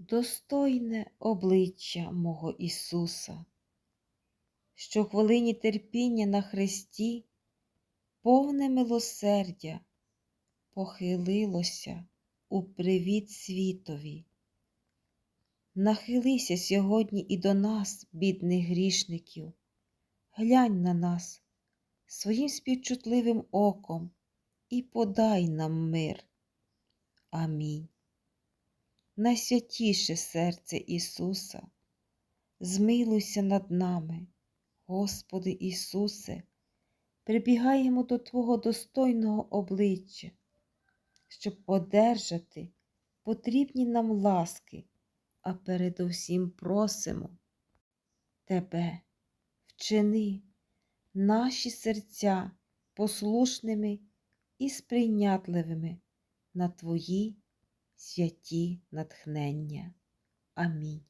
достойне обличчя мого Ісуса, що хвилині терпіння на хресті, повне милосердя, похилилося у привіт світові. Нахилися сьогодні і до нас, бідних грішників, глянь на нас своїм співчутливим оком і подай нам мир. Амінь. Найсвятіше серце Ісуса, змилуйся над нами, Господи Ісусе, прибігаємо до Твого достойного обличчя, щоб одержати потрібні нам ласки, а передовсім просимо Тебе, вчини наші серця послушними і сприйнятливими на Твої святі натхнення. Амінь.